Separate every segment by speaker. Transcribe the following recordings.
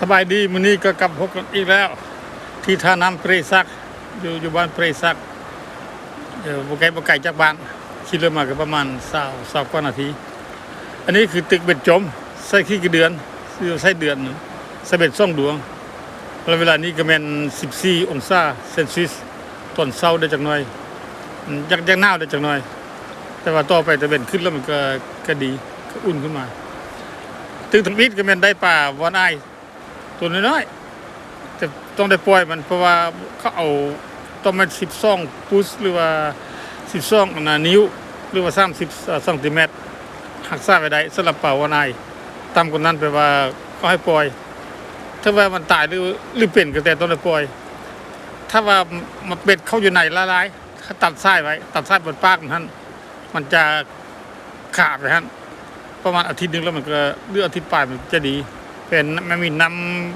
Speaker 1: สบายดีมื้อนี้ก็กลับพบกันอีกแล้ว ที่ท่าน้ำเปรซัก อยู่อยู่บ้านเปรซักเดี๋ยวบ่ไกลบ่ไกลจากบ้านขี่เรือมาก็ประมาณ20 20กว่านาที อันนี้คือตึกเบ็ดจมใส่ขี้กระเดือนใส่เดือนใส่เบ็ดซ่องดวงแล้วเวลานี้ก็แม่น14 องศาเซนซียสตอนเช้าได้จักหน่อยยักยักหนาวได้จักหน่อย แต่ว่าต่อไปตะเบ็นขึ้นแล้วมันก็ก็ดีก็อุ่นขึ้นมา ตึกทำอิฐก็แม่นได้ป่าวอนอ้าย ตัวน้อยๆแต่ต้องได้ปล่อยมันเพราะว่าเขาเอาต้องมันสิบซองปุสหรือว่าสิบซองนานิ้ว หรือว่าสามสิบซนติเมตรหักซ่าไปได้สำหรับเป่าวนายต่ำกว่านั้นแปว่าก็ให้ปล่อย ถ้าว่ามันตายหรือหรือเป็นก็แต่ต้องได้ปล่อย ถ้าว่ามันเป็ดเข้าอยู่ในละลายเขาตัดไส้ไว้ ตัดไส้บนปากมันท่านมันจะขาดไปท่านประมาณอาทิตย์หนึงแล้วมันก็เลืออาทิตย์ปลายมันจะดี เป็นมันมีน้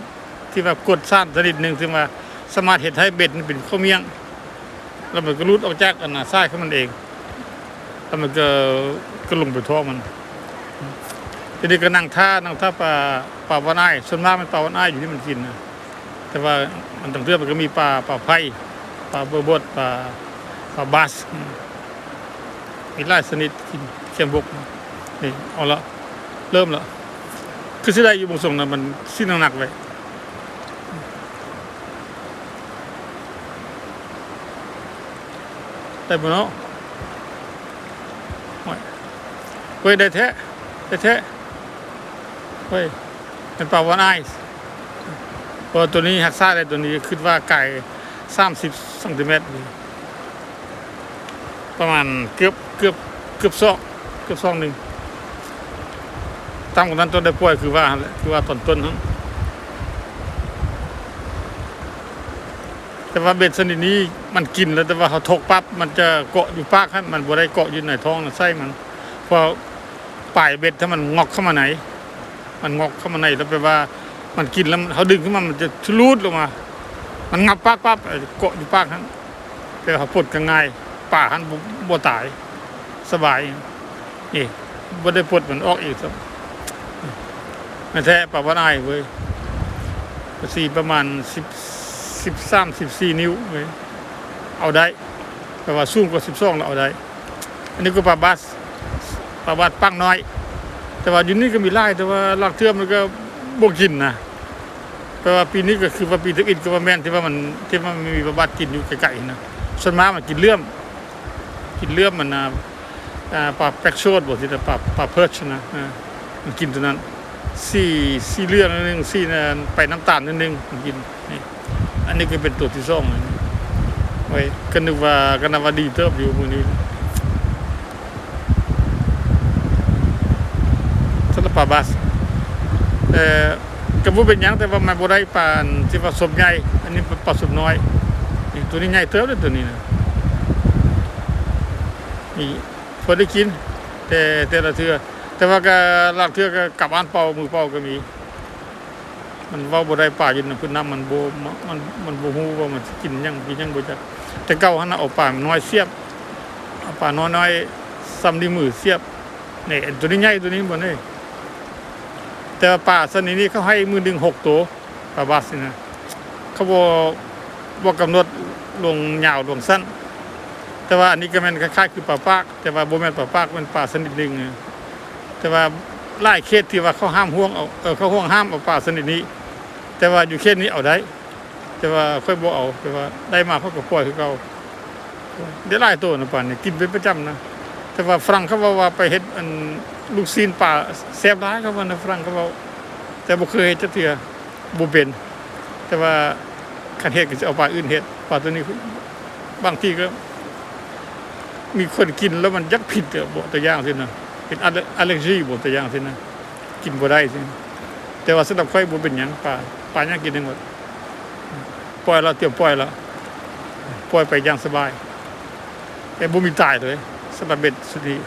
Speaker 1: ำที่แบบกดซ่านชนิดหนึ่งซึ่งว่าสามารถเห็นให้เบ็ดเป็นข้าวเมี่ยง แล้วมันก็รุดออกจากอันน่ะไส้ของมันเอง แล้วมันก็ก็ลงไปท้องมัน ทีนี้ก็นั่งท่านั่งท่าปลาปลาวันอ้ายส่วนมากมันปลาวันอ้ายอยู่ที่มันกินนะแต่ว่ามันต่างเรื่องมันก็มีปลาปลาไผ่ปลาเบอร์บดปลาปลาบัสมีหลายชนิดกินเข็มบกนี่เอาละเริ่มละ คือสิได้อยู่บงส่งนั้นมันสิ้นน้ำหนักเลยได้บ่เนาะโอ้ยเฮ้ยได้แท้ได้แท้เฮ้ยเป็นปลาวันไอซ์พราะตัวนี้หักซ่าได้ตัวนี้คิดว่าไก่สามสิบซนติเมตรประมาณเกือบเกือบเกือบซอกเกือบซองหนึ่ง ตั้งคนนั้นต้นได้ป่วยคือว่าคือว่าต้นต้นนั้นแต่ว่าเบ็ดชนิดนี้มันกินแล้วแต่ว่าเขาทกปั๊บมันจะเกาะอยู่ปากให้มันบ่ได้เกาะอยู่ในท้องในไส้มันพอปลายเบ็ดถ้ามันงอกเข้ามาไหน มันงอกเข้ามาในแล้วแปลว่ามันกินแล้วเขาดึงขึ้นมามันจะชะลูดลงมา มันงับปากปั๊บเกาะอยู่ปากนั้นแต่เขาปลดกันง่ายป่าหันบ่บ่ตาย สบายนี่บ่ได้ปลดมันออกอีกครับ ไม่แท้ปะวันอายเว้ยสี่ประมาณสิบสิบสามสิบสี่นิ้วเว้ยเอาได้แปลว่าสูงกว่าสิบสองเราเอาได้ อันนี้ก็ปลาบัสปลาบัสปังน้อย แต่ว่าอยู่นี่ก็มีไล่แต่ว่าลักเทือมันก็บวกินนะแปลว่าปีนี้ก็คือว่าปีตะอินก็ว่าแม่นที่ว่ามันที่ว่ามันมีปลาบัสกินอยู่ไกลๆนะส่วนมากมันกินเลื่อม กินเลื่อมมันนะปลาแปกโชดบอกที่แต่ปลาปลาเพิร์ชนะมันกินตัวนั้น สี่สี่เรื่องนิดนึงสี่นะไปน้ำตาลนิดนึงกินนี่อันนี้ก็เป็นตัวที่สองไว้ก็นึกว่าก็นึกว่าดีเติบอยู่มือนี้สำหรับปลาบัสแต่กระบุเป็นยังแต่ว่ามันบได้ปานที่ว่าสมใหญ่อันนี้เป็นปลาสมน้อยนี่ตัวนี้ใหญ่เติบเลยตัวนี้นะนี่พอได้กิน แต่แต่ละเทือ แต่ว่าก็ลากเทือกกลับบ้านเป่ามือเป่าก็มี มันว้าบ่ได้ป่าอยู่ในพื้นน้ำมันโบมันมันโบ่ฮู้ว่ามันกินยังกินยังบ่จักแต่เก่าหันน่ะเอาป่าน้อยเสียบเอาป่าน้อยๆซ้ำดีมือเสียบเนี่ไอ้ตัวนี้ใหญ่ตัวนี้บ่นี่ยแต่ป่าสนินี้เขาให้มือหนึงหกตัวป่าบาสนี่นะเขาบ่บ่ากำหนดลงยาวลงสั้น แต่ว่าอันนี้ก็ม่นคล้ายๆคือป่าปาก แต่ว่าโบแม่นป่าปากมันป่าชนิดหนึง แต่ว่าไล่เขตที่ว่าเขาห้ามห่วงเอาเออเขาห่วงห้ามเอาป่าชนิดนี้ แต่ว่าอยู่เขตนี้เอาได้ แต่ว่าค่อยบ่เอาแต่ว่าได้มาเขาก็ปล่อยคือเขาเดี๋ยวไล่ตัวนะป่านนี่กินเป็นประจำนะแต่ว่าฝรั่งเขาว่าว่าไปเฮ็ดอันลูกซีนป่าแซ่บร้ายเขาว่านะฝรั่งเขาว้าแต่บ่เคยเฮ็ดจักเทื่อบ่เป็น แต่ว่าคันเฮ็ดก็จะเอาป่าอื่นเฮ็ดป่าตัวนี้บางทีก็ มีคนกินแล้วมันยักผิดอะบ่ตัวอย่างสินะ เป็นอัลเลอร์จีบ่ตัวอย่างสินะกินบ่ได้สิแต่ว่าสำหรับข่อยบ่เป็นหยังปลาปลายังกินได้หมดปล่อยแล้วเตรียมปล่อยแล้วปล่อยไปอย่างสบายแต่บ่มีตายเลยสำหรับเบ็ดสุดที่